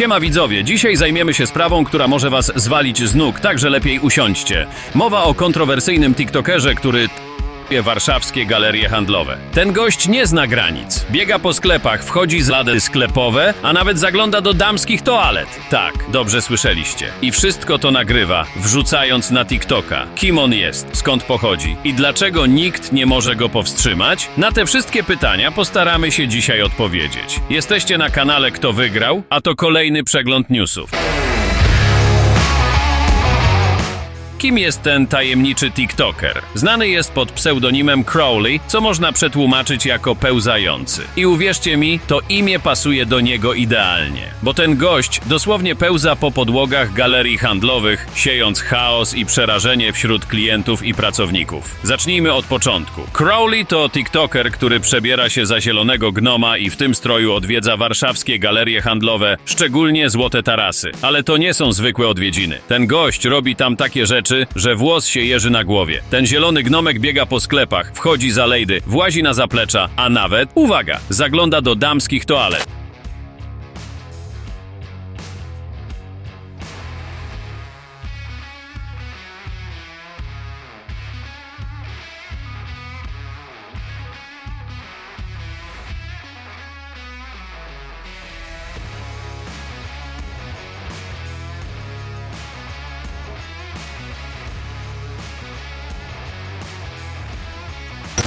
Siema widzowie, dzisiaj zajmiemy się sprawą, która może was zwalić z nóg, także lepiej usiądźcie. Mowa o kontrowersyjnym TikTokerze, który warszawskie galerie handlowe. Ten gość nie zna granic. Biega po sklepach, wchodzi z lady sklepowe, a nawet zagląda do damskich toalet. Tak, dobrze słyszeliście. I wszystko to nagrywa, wrzucając na TikToka. Kim on jest, skąd pochodzi i dlaczego nikt nie może go powstrzymać? Na te wszystkie pytania postaramy się dzisiaj odpowiedzieć. Jesteście na kanale Kto Wygrał, a to kolejny przegląd newsów. Kim jest ten tajemniczy TikToker? Znany jest pod pseudonimem Crowley, co można przetłumaczyć jako pełzający. I uwierzcie mi, to imię pasuje do niego idealnie. Bo ten gość dosłownie pełza po podłogach galerii handlowych, siejąc chaos i przerażenie wśród klientów i pracowników. Zacznijmy od początku. Crowley to TikToker, który przebiera się za zielonego gnoma i w tym stroju odwiedza warszawskie galerie handlowe, szczególnie Złote Tarasy. Ale to nie są zwykłe odwiedziny. Ten gość robi tam takie rzeczy, że włos się jeży na głowie. Ten zielony gnomek biega po sklepach, wchodzi za lejdy, włazi na zaplecza, a nawet, uwaga, zagląda do damskich toalet.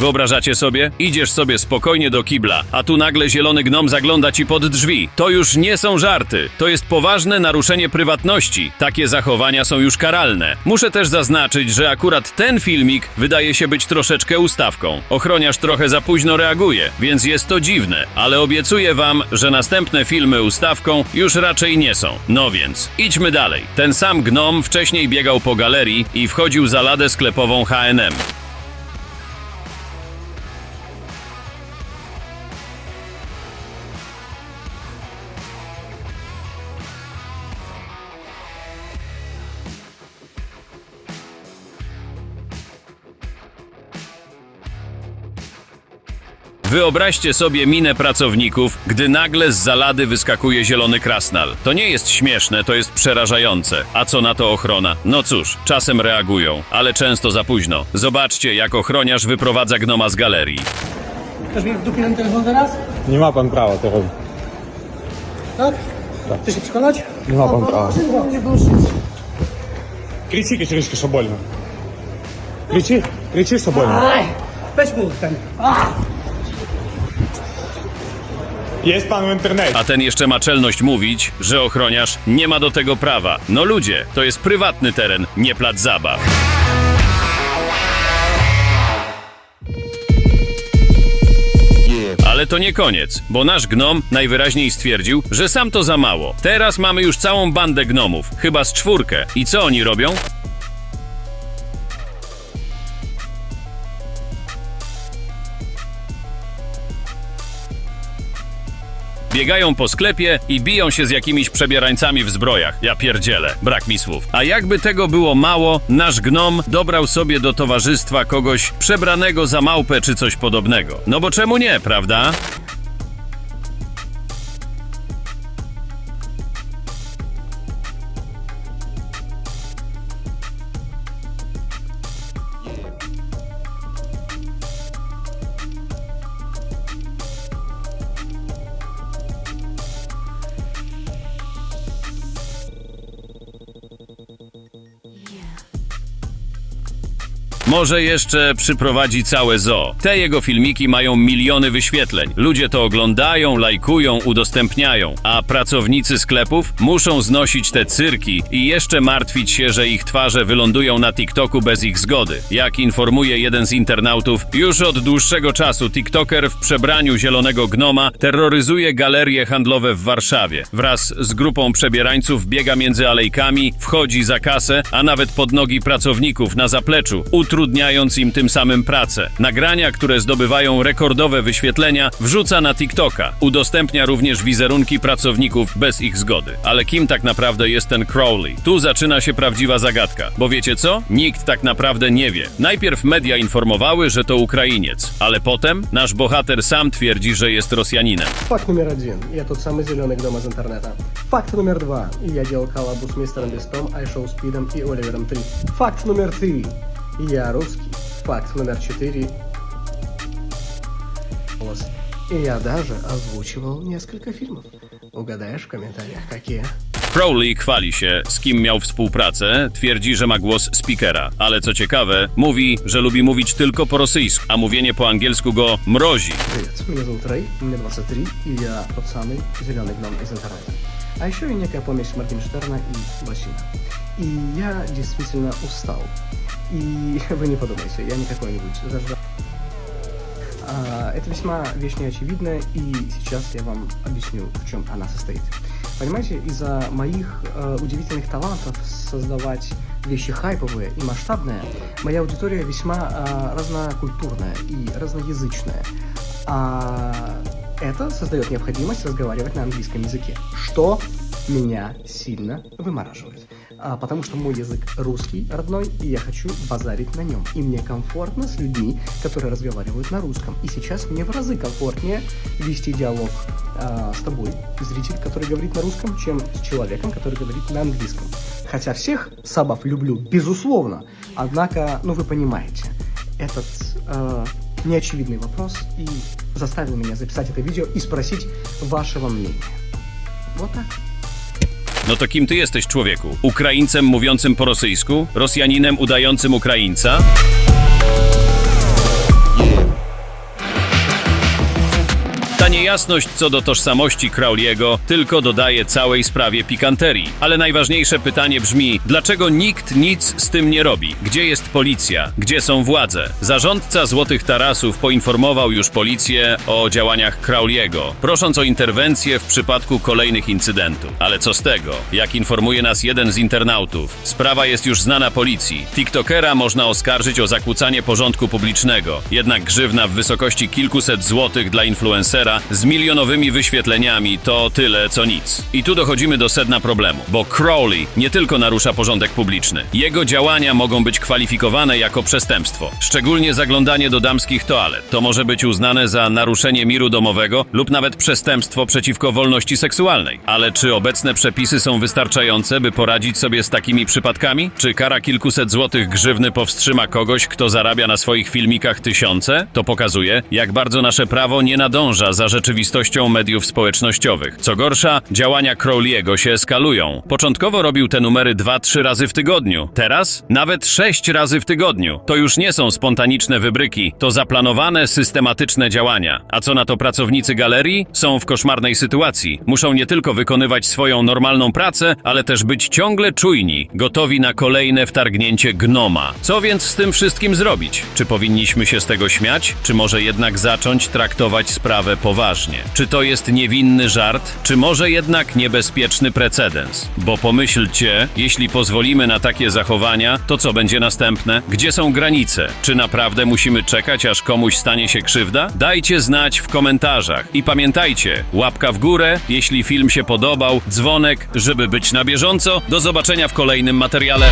Wyobrażacie sobie? Idziesz sobie spokojnie do kibla, a tu nagle zielony gnom zagląda ci pod drzwi. To już nie są żarty. To jest poważne naruszenie prywatności. Takie zachowania są już karalne. Muszę też zaznaczyć, że akurat ten filmik wydaje się być troszeczkę ustawką. Ochroniarz trochę za późno reaguje, więc jest to dziwne, ale obiecuję wam, że następne filmy ustawką już raczej nie są. No więc, idźmy dalej. Ten sam gnom wcześniej biegał po galerii i wchodził za ladę sklepową H&M. Wyobraźcie sobie minę pracowników, gdy nagle z zalady wyskakuje zielony krasnal. To nie jest śmieszne, to jest przerażające. A co na to ochrona? No cóż, czasem reagują, ale często za późno. Zobaczcie, jak ochroniarz wyprowadza gnoma z galerii. Chcesz mi w dupie ten telefon teraz? Nie ma pan prawa to robić. Tak? Chcesz się przekonać? Nie ma pan prawa. Czego nie było Кричи, Катериночка, что больно. Кричи, кричи, что больно. Aj! Weź mu ten. A! Jest pan w internecie. A ten jeszcze ma czelność mówić, że ochroniarz nie ma do tego prawa. No ludzie, to jest prywatny teren, nie plac zabaw. Ale to nie koniec, bo nasz gnom najwyraźniej stwierdził, że sam to za mało. Teraz mamy już całą bandę gnomów, chyba z czwórkę. I co oni robią? Biegają po sklepie i biją się z jakimiś przebierańcami w zbrojach. Ja pierdzielę, brak mi słów. A jakby tego było mało, nasz gnom dobrał sobie do towarzystwa kogoś przebranego za małpę czy coś podobnego. No bo czemu nie, prawda? Może jeszcze przyprowadzi całe zoo. Te jego filmiki mają miliony wyświetleń. Ludzie to oglądają, lajkują, udostępniają, a pracownicy sklepów muszą znosić te cyrki i jeszcze martwić się, że ich twarze wylądują na TikToku bez ich zgody. Jak informuje jeden z internautów, już od dłuższego czasu TikToker w przebraniu zielonego gnoma terroryzuje galerie handlowe w Warszawie. Wraz z grupą przebierańców biega między alejkami, wchodzi za kasę, a nawet pod nogi pracowników na zapleczu utrudniając im tym samym pracę. Nagrania, które zdobywają rekordowe wyświetlenia, wrzuca na TikToka. Udostępnia również wizerunki pracowników bez ich zgody. Ale kim tak naprawdę jest ten Crowley? Tu zaczyna się prawdziwa zagadka. Bo wiecie co? Nikt tak naprawdę nie wie. Najpierw media informowały, że to Ukrainiec, ale potem nasz bohater sam twierdzi, że jest Rosjaninem. Факт номер один. Я тот самый зеленый гном из интернета. Факт номер два. Я делал коллабу с мистером Бестом, Айшоу Спидом и Оливером 3. Факт номер три. Я русский. Факт номер четыре. Голос. И я даже озвучивал несколько фильмов. Угадаешь в комментариях, какие? Crowley chwali się, z kim miał współpracę, twierdzi, że ma głos speakera, ale co ciekawe, mówi, że lubi mówić tylko po rosyjsku, a mówienie po angielsku go mrozi. Привет, меня зовут Рэй, мне 23, и я тот самый зеленый гном из интернета. А еще и некая помесь Моргенштерна и Басина. И я действительно устал. И вы не подумайте, я не какой-нибудь зажда... А, это весьма вещь неочевидная, и сейчас я вам объясню, в чем она состоит. Понимаете, из-за моих э, удивительных талантов создавать вещи хайповые и масштабные, моя аудитория весьма э, разнокультурная и разноязычная. А это создает необходимость разговаривать на английском языке, что меня сильно вымораживает. А, потому что мой язык русский, родной, и я хочу базарить на нем. И мне комфортно с людьми, которые разговаривают на русском. И сейчас мне в разы комфортнее вести диалог а, с тобой, зритель, который говорит на русском, чем с человеком, который говорит на английском. Хотя всех сабов люблю, безусловно. Однако, ну вы понимаете, этот э, неочевидный вопрос и заставил меня записать это видео и спросить вашего мнения. Вот так. No to kim ty jesteś, człowieku? Ukraińcem mówiącym po rosyjsku? Rosjaninem udającym Ukraińca? Niejasność co do tożsamości Crowley'ego tylko dodaje całej sprawie pikanterii. Ale najważniejsze pytanie brzmi, dlaczego nikt nic z tym nie robi? Gdzie jest policja? Gdzie są władze? Zarządca Złotych Tarasów poinformował już policję o działaniach Crowley'ego, prosząc o interwencję w przypadku kolejnych incydentów. Ale co z tego? Jak informuje nas jeden z internautów, sprawa jest już znana policji. TikTokera można oskarżyć o zakłócanie porządku publicznego, jednak grzywna w wysokości kilkuset złotych dla influencera z milionowymi wyświetleniami to tyle co nic. I tu dochodzimy do sedna problemu, bo Crowley nie tylko narusza porządek publiczny. Jego działania mogą być kwalifikowane jako przestępstwo. Szczególnie zaglądanie do damskich toalet. To może być uznane za naruszenie miru domowego lub nawet przestępstwo przeciwko wolności seksualnej. Ale czy obecne przepisy są wystarczające, by poradzić sobie z takimi przypadkami? Czy kara kilkuset złotych grzywny powstrzyma kogoś, kto zarabia na swoich filmikach tysiące? To pokazuje, jak bardzo nasze prawo nie nadąża za rzeczywistością mediów społecznościowych. Co gorsza, działania Crowley'ego się eskalują. Początkowo robił te numery 2-3 razy w tygodniu. Teraz nawet 6 razy w tygodniu. To już nie są spontaniczne wybryki, to zaplanowane, systematyczne działania. A co na to pracownicy galerii? Są w koszmarnej sytuacji. Muszą nie tylko wykonywać swoją normalną pracę, ale też być ciągle czujni, gotowi na kolejne wtargnięcie gnoma. Co więc z tym wszystkim zrobić? Czy powinniśmy się z tego śmiać? Czy może jednak zacząć traktować sprawę poważnie? Czy to jest niewinny żart? Czy może jednak niebezpieczny precedens? Bo pomyślcie, jeśli pozwolimy na takie zachowania, to co będzie następne? Gdzie są granice? Czy naprawdę musimy czekać, aż komuś stanie się krzywda? Dajcie znać w komentarzach. I pamiętajcie, łapka w górę, jeśli film się podobał, dzwonek, żeby być na bieżąco. Do zobaczenia w kolejnym materiale.